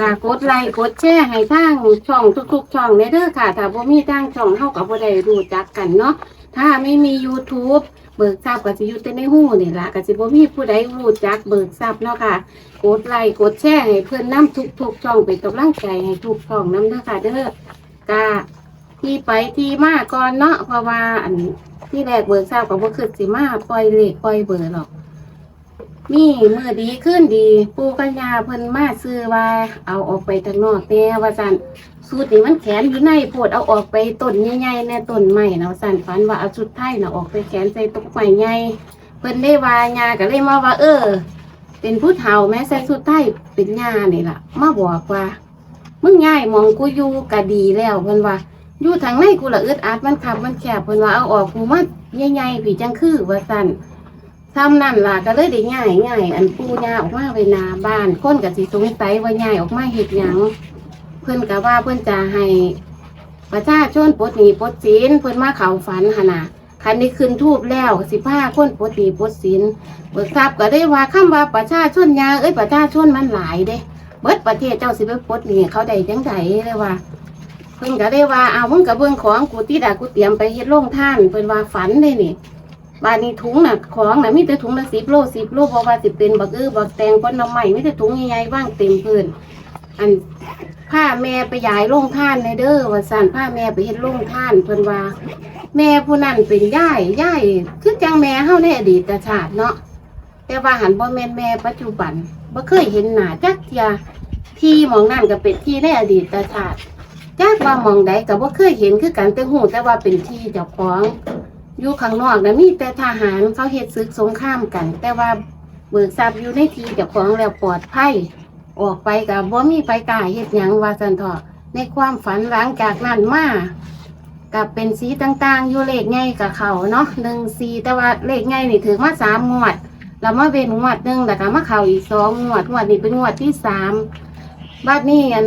กากดไลค์กดแชร์ให้ทางช่องทุกๆช่องในเด้อค่ะ ถ้าบ่มีทางช่องเฮาก็บ่ได้รู้จักกันเนาะ ถ้าไม่มี YouTube เบิกทรัพย์ก็สิอยู่แต่ในหูนี่ล่ะก็สิบ่มีผู้ใดรู้จักเบิกทรัพย์เนาะค่ะ กดไลค์กดแชร์ให้เพื่อนนํทุกๆช่องเป็นกำลังใจให้ทุกช่องนํเด้อค่ะเด้อกะที่ไปที่มาก่อนเนาะเพราะว่าอันที่แรกเบิกทรัพย์ก็บ่คิดสิมาปล่อยเลขปล่อยเบอร์หรอก มีมือดีขึ้นดีปูกัญญาเพิ่นมาซื้อว่าเอาออกไปทางนอกแต่ว่าสันสูตรนี้มันแขนอยู่ในโพดเอาออกไปต้นใหญ่ๆในต้นไม้นะสันฝันว่าเอาชุดไทยนะออกไปแขนใส่ต้นไม้ใหญ่เพิ่นได้ว่าญาก็เลยมาว่า เออ เป็นผู้เฒ่าแม้ใส่ชุดไทยเป็นญานี่ล่ะ มาบอกว่ามึงง่ายมองกูอยู่ก็ดีแล้วเพิ่นว่าอยู่ทางในกูละอึดอัดมันขับมันแคบเพิ่นว่าเอาออกกูมาใหญ่ๆผีจังคือว่าสัน ทำนั่นล่ะก็เลยได้ง่ายง่ายอันปูยาออกมาไปหนาบ้านคนกับสิสงสัยว่าง่ายออกมาเห็ดหยังเพิ่อนก็ว่าเพิ่อนจะให้ประชาชนปลดหนีปลดสินเพิ่อนมาเขาฝันหนนะคันนี้ขึ้นทูบแล้วสิบห้าคนปลดหนีปลดสินเบิกทรัพย์ก็ได้ว่าคำว่าประชาชนยาเอ้ยประชาชนมันหลายเด้เบิดประเทศเจ้าสิไปปลดหนีเขาได้จังไดเลยว่าเพิ่นก็ได้ว่าเอามึงกับเบิ่งของกูที่ดากูเตรียมไปเฮ็ดโรงท่านเพิ่นว่าฝันเลยนี่ บานนี้ถุงน่ะของน่ะมีแต่ถุงละสิบโลสิบโลเพราะว่าสิเป็นบักเอื้อบักแตงก้นน้ำใหม่มีแต่ถุงใหญ่ๆว่างเต็มพื้นอันผ้าแม่ไปยายโรงท่านในเด้อว่าสั่นผ้าแม่ไปเฮ็ดโรงท่านเพิ่นว่า แม่ผู้นั้นเป็นย่ายย่ายคือจังแม่เฮาในอดีตชาติเนาะแต่ว่าหันบ่แม่นแม่ปัจจุบันบ่เคยเห็นหน้าจักเทียที่มองนั่นก็เป็นที่ในอดีตชาติจักว่ามองใดก็บ่เคยเห็นคือกันแต่หูแต่ว่าเป็นที่เจ้าของ อยู่ข้างนอกนะมีแต่ทหารเขาเฮ็ดศึกสงครามกัน แต่ว่าเบิกทรัพย์อยู่ในทีเจ้าของแล้วปลอดภัยออกไปกับบ่มีไปกล้าเฮ็ดหยังว่าซั่นเถาะในความฝันหลังจากนั้นมากับเป็นสีต่างๆ อยู่เลขไงกับเขาเนาะหนึ่งสีแต่ว่าเลขไงนี่ถือมาสามงวด แล้วมาเว้นงวดหนึ่งแล้วก็มาเข่าอีกสองงวดงวดนี้เป็นงวดที่สามบัดนี้อัน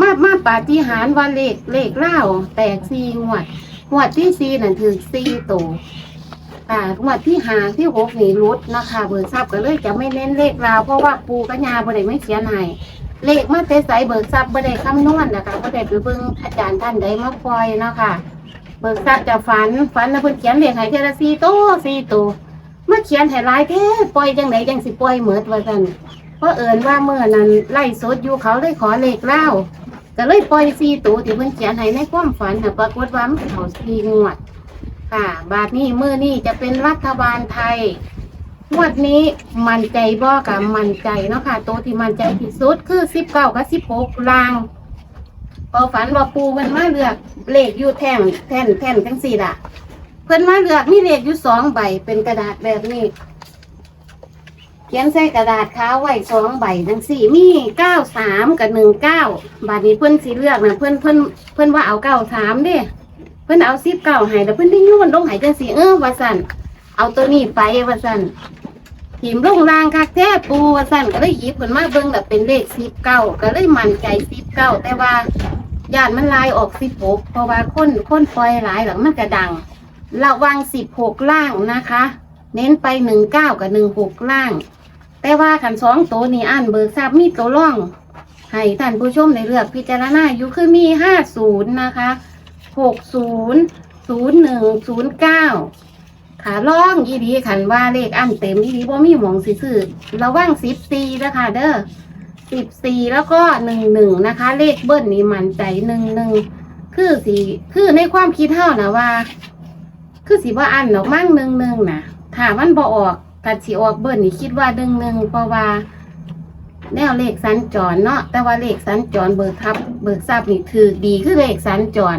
มามาปาฏิหารว่าเลขเลขเล่าแตกสี่งวด งวดที่สี่นั่นถือสี่ตัวอ่างวดที่หาที่หกนี่รุดนะคะเบิกทรัพย์ก็เลยจะไม่เน้นเลขราวเพราะว่าปูกัญญาบ่ได้ไม่เขียนให้เลขมาแต่ใสเบิกทรัพย์บ่ได้คำนวณนะคะบ่ได้ไปเบิ่งอาจารย์ท่านใดมาปล่อยเนาะค่ะ เบิกทรัพย์จะฝันฝันนะเพิ่นเขียนเลขให้เทอละสี่ตัวสี่ตัวมาเขียนให้หลายแท้ปล่อยจังไดจังสิปล่อยเหมือดว่าซั่นเพราะเอิญว่าเมื่อนั้นไล่สดอยู่เขาเลยขอเลขเล่า ก็เลยปล่อยซีตัวที่เพิ่นเขียนให้ในความฝันค่ะปรากฏว่ามันเขาซีงวด ค่ะ บาทนี้มือนี้จะเป็นรัฐบาลไทยงวดนี้มันใจบ่กับมันใจเนาะค่ะตัวที่มันใจที่สุดคือสิบเก้ากับสิบหกลางพอฝันว่าปูมันมาเลือกเลขอยู่แท่นแท่นแท่นทั้งสี่ละเพิ่นมาเลือกมีเลขอยู่สองใบเป็นกระดาษแบบนี้ เขียนใส่กระดาษขาวไว้สองใบทั้งสี่มีเก้าสามกับหนึ่งเก้าบาทนี้เพื่อนสีเลือกนะเพื่อนเพื่อนเพื่อนว่าเอาเก้าสามเด้เพื่อนเอาสิบเก้าให้แล้วเพื่อนได้โยนลงหายจังสีเออว่าสันเอาตัวนี้ไปว่าสันหิมลงรางคักแท้ปูว่าสันก็เลยหยิบเพิ่นมาเบิ่งแบบเป็นเลขสิบเก้าก็เลยมั่นใจสิบเก้าแต่ว่าญาติมันลายออกสิบหกเพราะว่าคนคนปล่อยหลายหลังมันกระดังระวังสิบหกล่างนะคะ เน้นไปหนึ่งเก้ากับหนึ่งหกล่าง แต่ว่าขันสองตัวนี้อ่านเบิกทราบมีตัวร่อง ให้ท่านผู้ชมในเลือกพิจารณาอยู่คือมีห้าศูนย์นะคะหกศูนย์ศูนย์หนึ่งศูนย์เก้าขาล่องยีดีขันว่าเลขอันเต็มยีดีว่ามีหมองสิซื้อระว่างสิบสี่นะคะเด้อสิบสี่แล้วก็หนึ่งหนึ่งนะคะ เลขเบิ้ลนี่มันใจหนึ่งหนึ่งคือสีคือในความคิดเท่านะว่า คือสีว่าอันดอกมั่งหนึ่งหนึ่งนะถ้ามันบอออก กัดสีออกเบิ้ลนี่คิดว่าหนึ่งหนึ่งเพราะว่า แนวเลขสัญจรเนาะแต่ว่าเลขสัญจรเบิกทับ เบิกทราบนี่ถือดีคือเลขสัญจร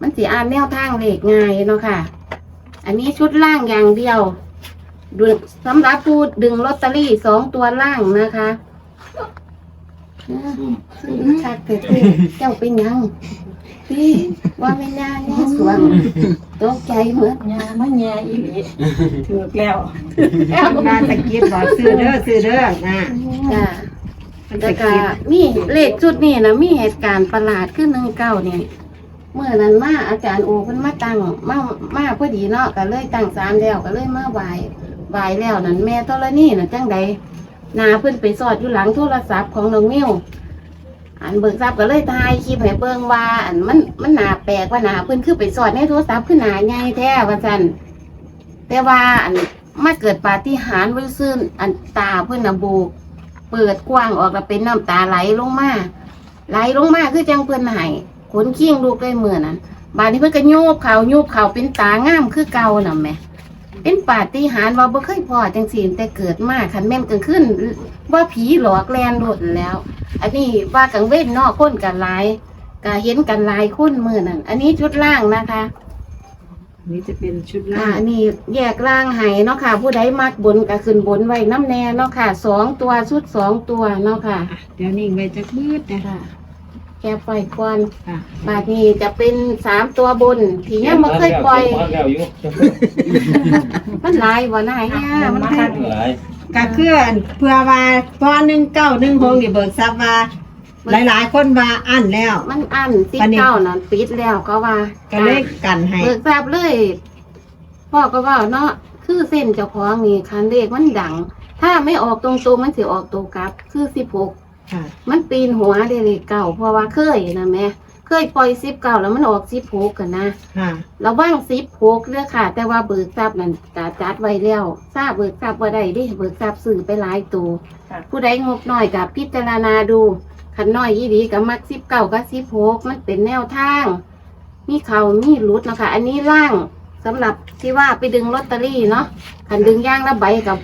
มันสีอ่านแนวทางเลขง่ายเนาะค่ะ อันนี้ชุดล่างอย่างเดียวดูสำหรับผู้ดึงลอตเตอรี่สองตัวล่างนะคะชัดเถิดเจ้าเป็นหยัง พี่ว่าไม่น่าแน่สวงตกใจเหมือนยามันยาอีหลีถูกแล้วแล้วงานตะกี้บอกซื้อเด้อซื้อเด้อนะจ้ะแตะวก็มีเลขชุดนี้นะมีเหตุการณ์ประหลาดขึ้นหนึ่งเก้าเนี่ยเมื่อนั้นมาอาจารย์โอเพิ่นมาตั้งมามาพอดีเนาะก็เลยตั้งศาลแล้วก็เลยมาไหว้ไหว้แล้วนั่นแม่ธรณีน่ะจังใดนาเพิ่นไปสอดอยู่หลังโทรศัพท์ของน้องมิว อันเบิกทรัพย์ก็เลยถ่ายคลิปให้เบิ่งว่า อันมันมันหนาแปลกว่าหนาเพิ่นคือไปสอดในโทรศัพท์คือหนาใหญ่แท้ว่าซั่นแต่ว่าอันมาเกิดปาฏิหาริย์ไว้ซื่นอันตาเพิ่นน่ะโบกเปิดกว้างออกแล้วเป็นน้ำตาไหลลงมาไหลลงมาคือจังเพิ่นให้ขนขิ้งลูกได้เมื้อนั้นบาดนี้เพิ่นก็โยบเขาโยบเขาเป็นตางามคือเก่าน่ะแม่เป็นปาฏิหาริย์ว่าบ่เคยพอจังซี่แต่เกิดมาคันแม่นกลางคืนว่าผีหลอกแลนโลดแล้ว อันนี้ว่ากลางเว้นเนอกคนกันหลายก็เห็นกันหลายคนมื้อนั้นอันนี้ชุดล่างนะคะนี่จะเป็นชุดอ่าล่างอันนี้แยกล่างให้เนาะค่ะ ผู้ใดมักบนก็ขึ้นบนไว้น้ำแน่เนาะค่ะสองตัวชุดสองตัวเนาะค่ะ อะเดี๋ยวนิ่งไว้จะมืดนะค่ะแกปล่อยก่อนค่ะบาดนี้จะเป็นสามตัวบนที่ยังบ่เคยปล่อยแล้วอยู่มันหลายบ่นายเนี่ยมันมาแค่ทางหลาย ก็คืออันเพื่อว่าพอหนึ่งเก้าหนึ่งหกนี่เบิกทรัพย์ว่า หลายๆ คนว่าอั้นแล้ว มันอันสิบอันนี้ เก้านั่นปิดแล้วก็ว่าก็เลยกันให้ เบิกทราบเลยพ่อก็ว่าเนาะคือเส้นเจ้าของนี่คันเลขมันดัง ถ้าไม่ออกตรงๆมันสิออกตัวกลับ คือสิบหกค่ะ มันปีนหัวเดเลขเก่าเพราะว่าเคยนะแม่ เคยปล่อยสิบเก่าแล้วมันออกสิบหกกันนะค่ะเราว่างสิบหกเรื่องค่ะ แต่ว่าเบิกทราบนั่นจะจัดไว้แล้วทราบเบิกทราบว่าได้ดิเบิกทราบสื่อไปหลายตัวค่ะ ผู้ใดงบน้อยกับพิจารณาดูขันน้อยยี่ดีกับมักสิบเก่ากับสิบหกมันเป็นแนวทาง มีเขามีรุดนะคะอันนี้ล่างสำหรับที่ว่าไปดึงลอตเตอรี่เนาะขันดึงย่างละใบกับ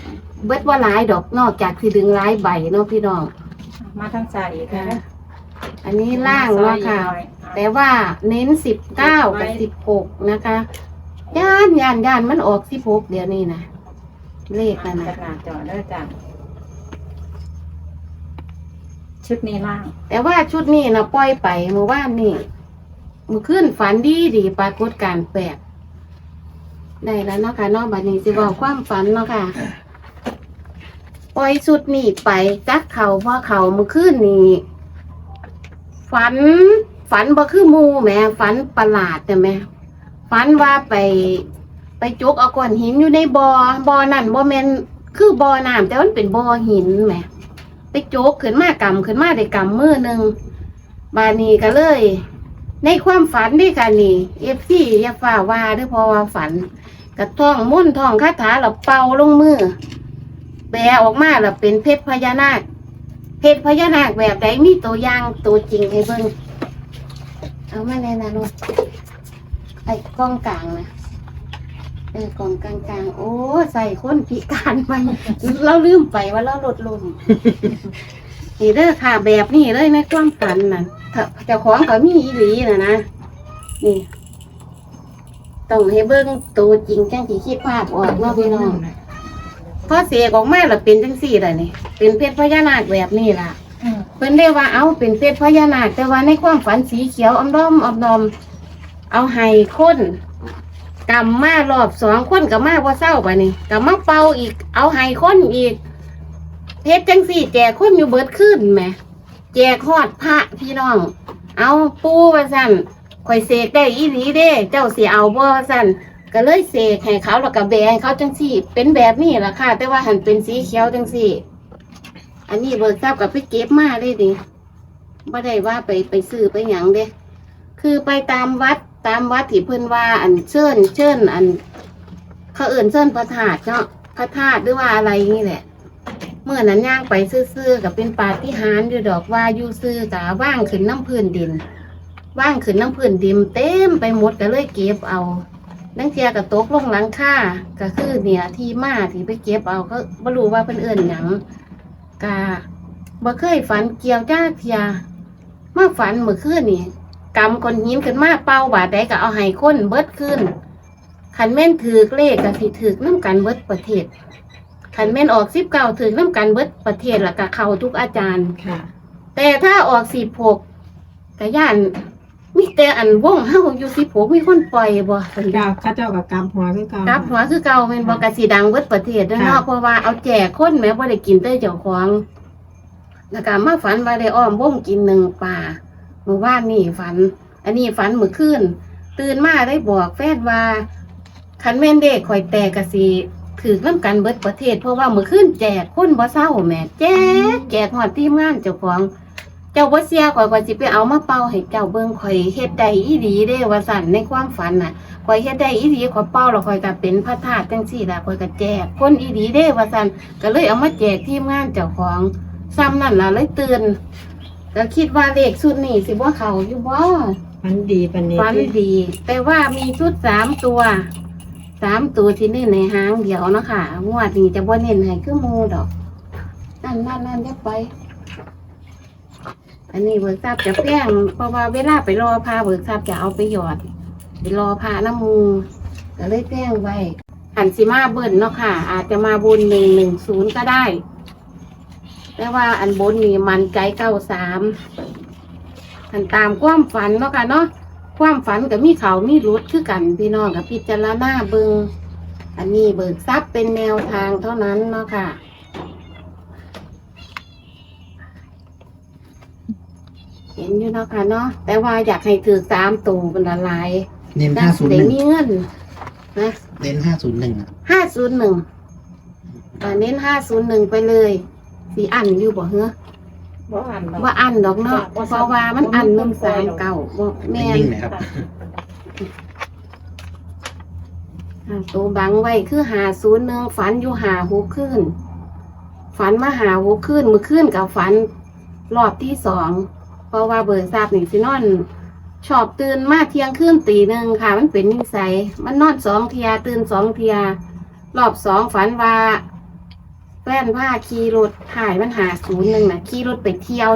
เบิดว่าหลายดอกนอกจากที่ดึงหลายใบเนาะพี่น้องมาทางซ้ายอีกนะ อันนี้ล่างเนาะค่ะ แต่ว่าเน้นสิบเก้ากับสิบหกนะคะย่านย่านย่านมันออกสิบหกเดี๋ยวนี้นะเลขขนะนานะดหน้าจอเด้อจ้ะชุดนี้ล่าง แต่ว่าชุดนี้นะปล่อยไปเมื่อวานนี่เมื่อคืนฝันดีดีปรากฏการณ์แปลกได้แล้วเนาะค่ะเนอกบัดนี้สิบอกความฝันเนาะค่ะปล่อยชุดนี้ไปจักเขาเพราะเขาเมื่อคืนนี้ ฝัน ฝันบ่คือหมูแหม่ฝันประหลาดแต่แหม่ฝันว่าไป ไปจุกเอาก้อนหินอยู่ในบอ่อบ่อนั่นบ่แม่นคือบ่อน้ำแต่มันเป็นบ่อหินแหมไปโจกขึ้นมากำขึ้นมาได้กำมือหนึ่งบานีก็เลย ในความฝันนี่ค่ะนี่เอฟซีอย่าฝ่าว่าเด้วยเพราะว่าฝันกระท่องมุ่นท่องคาถาเราเป่าลงมือแปลออกมาแล้วเป็นเพชรพญานาค เพชรพญานาคแบบใดมีตัวอย่างตัวจริงให้เบิ่งเอามาเลยนะลูกไอ้กล้องกลางนะเออกล้องกลางกลางๆโอ้ใส่คนพิการไปเราลืมไปว่าเราลดลมนี่เด้อค่ะแบบนี้เลยในความฝันน่ะถ้าเจ้าของก็มีอีหลีน่ะนะนี่ต้องให้เบิ่งตัวจริงจังที่คิดภาพออกเนาะพี่น้อง พอเสียออกมาแล้วเป็นจังสี่ล่ะนี่เป็นเพชรพญานาคแบบนี้ล่ะอืมเพิ่นเรียกว่าเอาเป็นเพชรพญานาคแต่ว่าในความฝันสีเขียวอมด้อมอมดอม เอาให้คนกำมารอบสองคนกับมาว่าเศร้าป่ะนี่กำมาเป่าอีก เอาให้คนอีกเพชรจังสี่ แจกคนอยู่เบิดขึ้นแหมแจกฮอดพระพี่น้อง เอาปูว่าสั่นข่อยเสกได้อีหลีเด้ เจ้าสิเอาบ่ว่าสั่น ก็เลยเสกให้เขาแล้วก็แบให้เขาจังสี่ เป็นแบบนี้ล่ะค่ะ แต่ว่าหันเป็นสีเขียวจังสี่ อันนี้เบิกทราบกับไปเก็บมาได้ดิไม่ได้ว่าไปไปซื้อไปหยังเด้คือไปตามวัดตามวัดที่เพิ่นว่า อันเชิญเชิญอัน เขาเอื่นเชิญพระธาตุเนาะพระธาตุหรือว่าอะไรนี่แหละ เมื่อนั้นย่างไปซื่อๆกับเป็นปาฏิหาริย์อยู่ดอกว่าอยู่ซื่อกะว่างขึ้นน้ำพื้นดิน ว่างขึ้นน้ำพื้นดินเต็มไปหมดก็เลยเก็บเอา นังเทียกับตกลงหลังคาก็คือเนี่ยที่มาที่ไปเก็บเอาก็บ่รู้ว่าเพิ่นเอื่นหยังกะบ่เคยฝันเกี่ยวจ้าเทียมาฝันเมื่อคืนนี่กำก้อนหินขึ้นมาเป่าบาดใดก็เอาให้คนเบิดขึ้นขันแม่นถือเลขก็สิถือน้ำกันเบิดประเทศขันแม่นออกสิบเก้าถือน้ำกันเบิดประเทศและก็เข้าทุกอาจารย์ค่ะ แต่ถ้าออกสิบหกกะย่านมี แต่อันว่องเฮาอยู่สิบหกมีคนปล่อยบ่สันดาวข้าเจ้ากับกำหัวคือเก่ากับหัวคือเก่าแม่นบ่กะสิดังเบิดประเทศเด้อเนาะค่ะเพราะว่าเอาแจกคนแม้บ่ได้กินเต้ยเจ้าของแล้วก็มาฝันว่าได้อ้อมวงกินหนึ่งป่าเมื่อวานนี่ฝัน อันนี้ฝันเมื่อคืนตื่นมาได้บอกแฟนว่าคันแม่นเด็กข่อยแตกกะสิถือน้ำกันเบิดประเทศ เพราะว่าเมื่อคืนแจกคนบ่เศร้าแหม่แจกแจกหอดทีมงานเจ้าของ เจ้าบ่เสียข่อยข่อยสิไปเอามาเป่าให้เจ้าเบิ่งข่อยเฮ็ดได้อีหลีเด้ว่าสั่นในความฝันน่ะข่อยเฮ็ดได้อีหลีข่อยเป่าแล้วข่อยก็เป็นพระธาตุจังซี่ล่ะข่อยก็แจกคนอีหลีเด้ว่าสั่นก็เลยเอามาแจกทีมงานเจ้าของซ้ำนั่นล่ะเลยตื่นก็คิดว่าเลขชุดนี้สิบ่เข้าอยู่บ่ฝันดีปานนี้ฝันดี แต่ว่ามีชุดสามตัวสามตัวที่เน้นในหางเดียวเนาะค่ะงวดนี้จะบ่เน้นให้คือหมูดอก นั่นนั่นนั่นจะไป อันนี้เบิกทราบจะแพงเพราะว่าเวลาไปรอพาเบิกทราบจะเอาไปหยอด ไปรอพาน้ำมูก็เลยแพงไว้หันสิมาเบิ้ลเนาะค่ะ อาจจะมาบนหนึ่งหนึ่งศูนย์ก็ได้ แต่ว่าอันบนนี่มันใจเก้าสามอันตามความฝันเนาะค่ะเนาะความฝันกับมีเขามีรุดคือกันพี่น้องกับพิจารณาเบิงอันนี้เบิกทรัพย์เป็นแนวทางเท่านั้นเนาะค่ะ ห็นอยู่เนาะค่ะเนาะแต่ว่าอยากให้ถือสามตัวเป็นละลายเน้นได้ห้าศูนย์ได้หนึ่งมีเงินนะเน้นห้าศูนย์หนึ่งห้าศูนย์หนึ่งเน้นห้าศูนย์หนึ่งไปเลยสีอันอยู่บ่เฮ้อบ่อ่านดอกว่าอันดอกเนาะจ้ะบ่เพราะว่ามันอันหนึ่งบ่สามดอกเก่าบ่แม่นนิ่งๆเลยครับอ่าตัวบังไว้คือหาศูนย์หนึ่งฝันอยู่หาหกขึ้นฝันมาหาหกขึ้นมือขึ้นกับฝันรอบที่สอง เพราะว่าเบิร์ทราบนี่สินอน ชอบตื่นมาเที่ยงคืนตีหนึ่งค่ะ มันเป็นนิสัย มันนอนสองเทียตื่นสองเทียรอบสองฝันว่าแฟนผ้าขี่รถถ่ายมันหาศูนย์หนึ่งนะขี่รถไปเที่ยว